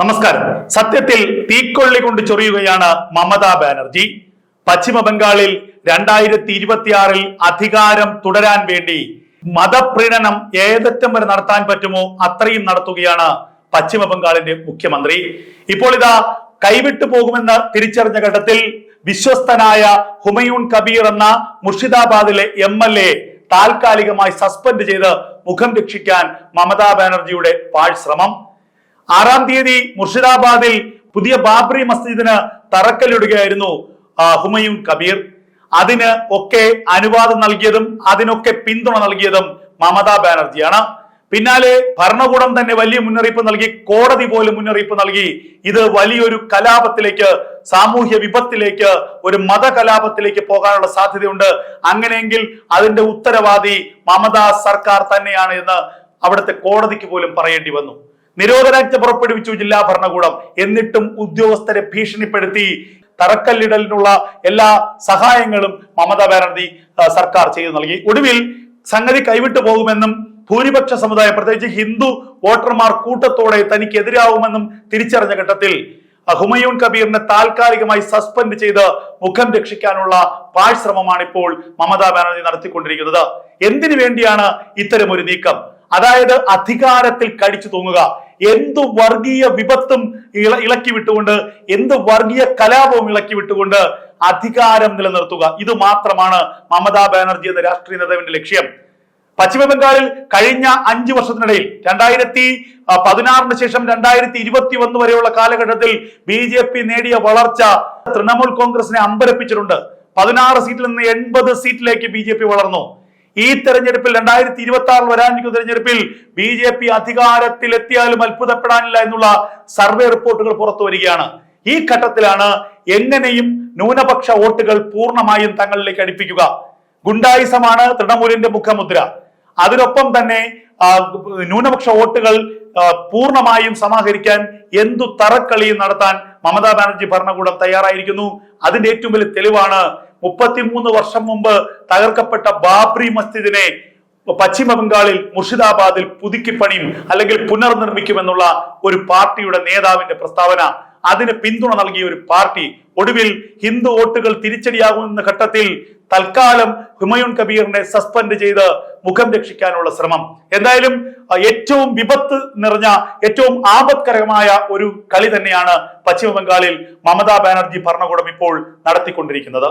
നമസ്കാരം. സത്യത്തിൽ തീക്കൊള്ളി കൊണ്ട് ചൊറിയുകയാണ് മമതാ ബാനർജി. പശ്ചിമ ബംഗാളിൽ രണ്ടായിരത്തി ഇരുപത്തിയാറിൽ അധികാരം തുടരാൻ വേണ്ടി മതപ്രീണനം ഏതറ്റം വരെ നടത്താൻ പറ്റുമോ അത്രയും നടത്തുകയാണ് പശ്ചിമ ബംഗാളിന്റെ മുഖ്യമന്ത്രി. ഇപ്പോൾ ഇതാ കൈവിട്ടു പോകുമെന്ന് തിരിച്ചറിഞ്ഞ ഘട്ടത്തിൽ വിശ്വസ്തനായ ഹുമയൂൺ കബീർ എന്ന മുർഷിദാബാദിലെ എം എൽ എ താൽക്കാലികമായി സസ്പെൻഡ് ചെയ്ത് മുഖം രക്ഷിക്കാൻ മമതാ ബാനർജിയുടെ പാഴ്ശ്രമം. ആറാം തീയതി മുർഷിദാബാദിൽ പുതിയ ബാബറി മസ്ജിദിന് തറക്കല്ലിടുകയായിരുന്നു ഹുമയൂൺ കബീർ. അതിന് ഒക്കെ അനുവാദം നൽകിയതും അതിനൊക്കെ പിന്തുണ നൽകിയതും മമതാ ബാനർജിയാണ്. പിന്നാലെ ഭരണകൂടം തന്നെ വലിയ മുന്നറിയിപ്പ് നൽകി കോടതി പോലും മുന്നറിയിപ്പ് നൽകി. ഇത് വലിയൊരു കലാപത്തിലേക്ക് സാമൂഹ്യ വിപത്തിലേക്ക് ഒരു മത കലാപത്തിലേക്ക് പോകാനുള്ള സാധ്യതയുണ്ട്. അങ്ങനെയെങ്കിൽ അതിന്റെ ഉത്തരവാദി മമതാ സർക്കാർ തന്നെയാണ് എന്ന് അവിടുത്തെ കോടതിക്ക് പോലും പറയേണ്ടി വന്നു. നിരോധനാജ്ഞ പുറപ്പെടുവിച്ചു ജില്ലാ ഭരണകൂടം. എന്നിട്ടും ഉദ്യോഗസ്ഥരെ ഭീഷണിപ്പെടുത്തി തറക്കല്ലിടലിനുള്ള എല്ലാ സഹായങ്ങളും മമതാ ബാനർജി സർക്കാർ ചെയ്തു നൽകി. ഒടുവിൽ സംഗതി കൈവിട്ടു പോകുമെന്നും ഭൂരിപക്ഷ സമുദായം പ്രത്യേകിച്ച് ഹിന്ദു വോട്ടർമാർ കൂട്ടത്തോടെ തനിക്കെതിരാവുമെന്നും തിരിച്ചറിഞ്ഞ ഘട്ടത്തിൽ ഹുമയൂൺ കബീറിനെ താൽക്കാലികമായി സസ്പെൻഡ് ചെയ്ത് മുഖം രക്ഷിക്കാനുള്ള പാഴ്ശ്രമമാണ് ഇപ്പോൾ മമതാ ബാനർജി നടത്തിക്കൊണ്ടിരിക്കുന്നത്. എന്തിനു വേണ്ടിയാണ് ഇത്തരം ഒരു നീക്കം? അതായത് അധികാരത്തിൽ കടിച്ചു തൂങ്ങുക. എന്തു വർഗീയ വിപത്തും ഇള ഇളക്കി വിട്ടുകൊണ്ട് എന്ത് വർഗീയ കലാപവും ഇളക്കി വിട്ടുകൊണ്ട് അധികാരം നിലനിർത്തുക. ഇത് മാത്രമാണ് മമതാ ബാനർജി എന്ന രാഷ്ട്രീയ നേതാവിന്റെ ലക്ഷ്യം. പശ്ചിമ ബംഗാളിൽ കഴിഞ്ഞ അഞ്ചു വർഷത്തിനിടയിൽ രണ്ടായിരത്തി പതിനാറിന് ശേഷം രണ്ടായിരത്തി ഇരുപത്തി ഒന്ന് വരെയുള്ള കാലഘട്ടത്തിൽ ബി ജെ പി നേടിയ വളർച്ച തൃണമൂൽ കോൺഗ്രസിനെ അമ്പരപ്പിച്ചിട്ടുണ്ട്. പതിനാറ് സീറ്റിൽ നിന്ന് എൺപത് സീറ്റിലേക്ക് ബി ജെ പി വളർന്നു. ഈ തെരഞ്ഞെടുപ്പിൽ രണ്ടായിരത്തി ഇരുപത്തി ആറിൽ വരാനിരിക്കുന്ന തെരഞ്ഞെടുപ്പിൽ ബി ജെ പി അധികാരത്തിൽ എത്തിയാലും അത്ഭുതപ്പെടാനില്ല എന്നുള്ള സർവേ റിപ്പോർട്ടുകൾ പുറത്തു വരികയാണ്. ഈ ഘട്ടത്തിലാണ് എങ്ങനെയും ന്യൂനപക്ഷ വോട്ടുകൾ പൂർണമായും തങ്ങളിലേക്ക് അടുപ്പിക്കുക. ഗുണ്ടായിസമാണ് തൃണമൂലിന്റെ മുഖമുദ്ര. അതിനൊപ്പം തന്നെ ന്യൂനപക്ഷ വോട്ടുകൾ പൂർണമായും സമാഹരിക്കാൻ എന്തു തറക്കളിയും നടത്താൻ മമതാ ബാനർജി ഭരണകൂടം തയ്യാറായിരിക്കുന്നു. അതിന്റെ ഏറ്റവും വലിയ തെളിവാണ് മുപ്പത്തിമൂന്ന് വർഷം മുമ്പ് തകർക്കപ്പെട്ട ബാബ്രി മസ്ജിദിനെ പശ്ചിമ ബംഗാളിൽ മുർഷിദാബാദിൽ പുതുക്കിപ്പണിയും അല്ലെങ്കിൽ പുനർനിർമ്മിക്കുമെന്നുള്ള ഒരു പാർട്ടിയുടെ നേതാവിന്റെ പ്രസ്താവന അതിന് പിന്തുണ നൽകിയ ഒരു പാർട്ടി. ഒടുവിൽ ഹിന്ദു വോട്ടുകൾ തിരിച്ചടിയാകുന്ന ഘട്ടത്തിൽ തൽക്കാലം ഹുമയൂൺ കബീറിനെ സസ്പെൻഡ് ചെയ്ത് മുഖം രക്ഷിക്കാനുള്ള ശ്രമം. എന്തായാലും ഏറ്റവും വിപത്ത് നിറഞ്ഞ ഏറ്റവും ആപത്കരമായ ഒരു കളി തന്നെയാണ് പശ്ചിമ ബംഗാളിൽ മമതാ ബാനർജി ഭരണകൂടം ഇപ്പോൾ നടത്തിക്കൊണ്ടിരിക്കുന്നത്.